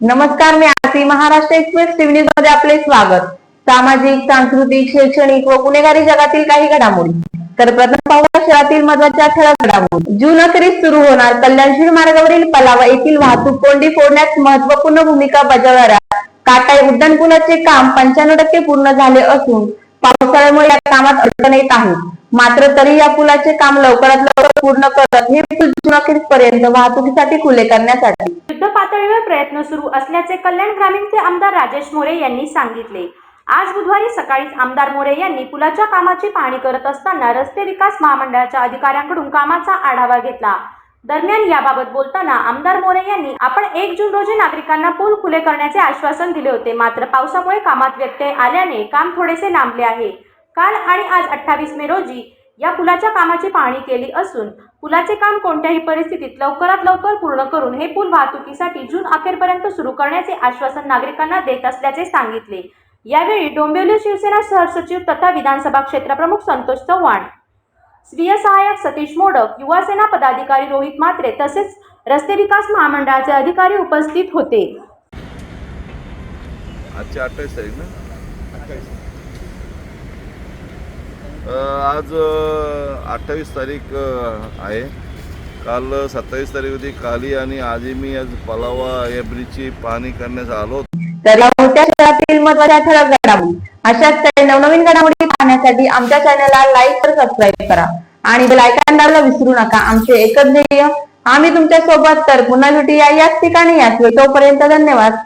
नमस्कार मी Aarti Maharashtra express TV न्यूजमध्ये आपले स्वागत. सामाजिक सांस्कृतिक शैक्षणिक व गुन्हेगारी जगातील काही घडामोडी. तर प्रथम पाहूया शहरातील महत्त्वाच्या ठळक घडामोडी. जून अखेरीस सुरू होणार कल्याणशील मार्गावरील पलावा येथील वाहतूक कोंडी फोडण्यात महत्त्वपूर्ण भूमिका बजावणाऱ्या काटाई उड्डाणपुलाचे काम पंच्याण्णव टक्के पूर्ण झाले असून पावसाळ्यामुळे या कामात अडचण येत आहे. मात्र तरी या पुलाचे काम लवकरात लवकर पूर्ण करत हे पूल जून अखेरीस पर्यंत वाहतुकीसाठी खुले करण्यासाठी. युद्ध प्रयत्न सुरू असल्याचे कल्याण ग्रामीणचे आमदार राजेश मोरे यांनी सांगितले. आज बुधवारी सकाळीच आमदार मोरे यांनी पुलाच्या कामाची पाहणी करत असताना रस्ते विकास महामंडळाच्या अधिकाऱ्यांकडून कामाचा आढावा घेतला. दरम्यान याबाबत बोलताना आमदार मोरे यांनी आपण एक जून रोजी नागरिकांना पूल खुले करण्याचे आश्वासन दिले होते. मात्र पावसामुळे कामात व्यत्यय आल्याने काम थोडेसे लांबले आहे. काल आणि आज अठ्ठावीस मे रोजी या पुलाच्या कामाची पाहणी केली असून पुलाचे काम कोणत्याही परिस्थितीत लवकरात लवकर पूर्ण करून हे पूल वाहतुकीसाठी जून अखेरपर्यंत सुरू करण्याचे आश्वासन नागरिकांना देत असल्याचे सांगितले. यावेळी डोंबिवली शिवसेना सहसचिव तथा विधानसभा क्षेत्रप्रमुख संतोष चव्हाण स्वीय सहाय्यक सतीश मोडक युवासेना पदाधिकारी रोहित मात्रे तसेच रस्ते विकास महामंडळाचे अधिकारी उपस्थित होते. आजची अठ्ठावीस तारीख ना? आज अठ्ठावीस तारीख आहे. काल सत्तावीस तारीख होती. काली आणि आजही मी आज पलावा या ब्रिजची पाहणी करण्यास आलो तर होत्या शहरातील महत्त्वाच्या ठळक घडामोडी. अशाच काही नवनवीन घडामोडी पाहण्यासाठी आमच्या चॅनलला लाईक तर सबस्क्राईब करा. आणि बेल आयकॉन दाबायला विसरू नका. आमचे एकच ध्येय आम्ही तुमच्यासोबत तर पुन्हा भेटूया याच ठिकाणी. याच तोपर्यंत धन्यवाद.